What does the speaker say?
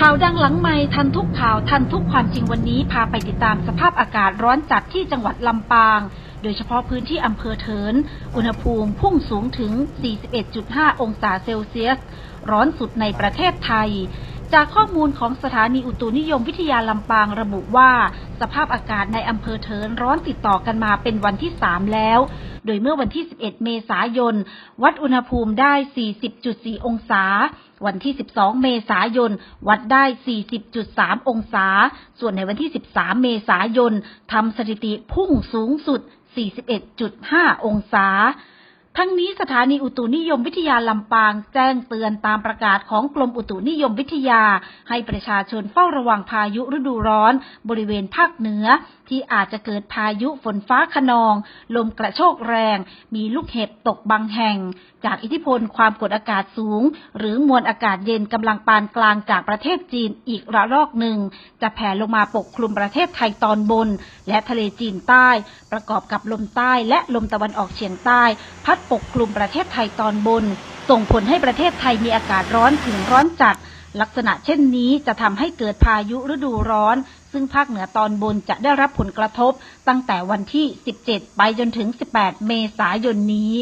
ข่าวดังหลังไม่ทันทุกข่าวทันทุกความจริงวันนี้พาไปติดตามสภาพอากาศร้อนจัดที่จังหวัดลำปาง โดยเฉพาะพื้นที่อำเภอเถิน อุณหภูมิพุ่งสูงถึง 41.5 องศาเซลเซียส ร้อนสุดในประเทศไทย จากข้อมูลของสถานีอุตุนิยมวิทยาลำปางระบุว่า สภาพอากาศในอำเภอเถินร้อนติดต่อกันมาเป็นวันที่ 3 แล้ว โดยเมื่อวันที่ 11 เมษายน วัดอุณหภูมิได้ 40.4 องศา วันที่ 12 เมษายน วัดได้ 40.3 องศา ส่วนในวันที่ 13 เมษายนทำสถิติพุ่งสูงสุด 41.5 องศา ทั้งนี้สถานีอุตุนิยมวิทยาลำปางแจ้งเตือนตามประกาศของกรมอุตุนิยมวิทยา ให้ประชาชนเฝ้าระวังพายุฤดูร้อน บริเวณภาคเหนือ ที่อาจจะเกิดพายุฝนฟ้าขนอง ลมกระโชกแรง มีลูกเห็บตกบางแห่ง จากอิทธิพลความกดอากาศสูง หรือมวลอากาศเย็นกำลังปานกลางจากประเทศจีนอีกระลอกหนึ่ง จะแผ่ลงมาปกคลุมประเทศไทยตอนบน และทะเลจีนใต้ ประกอบกับลมใต้และลมตะวันออกเฉียงใต้ พัดปกคลุมประเทศไทยตอนบน ส่งผลให้ประเทศไทยมีอากาศร้อนถึงร้อนจัด ลักษณะเช่นนี้จะทำให้เกิดพายุฤดูร้อน ซึ่งภาคเหนือตอนบนจะได้รับผลกระทบ ตั้งแต่วันที่ 17 ไปจนถึง 18 เมษายนนี้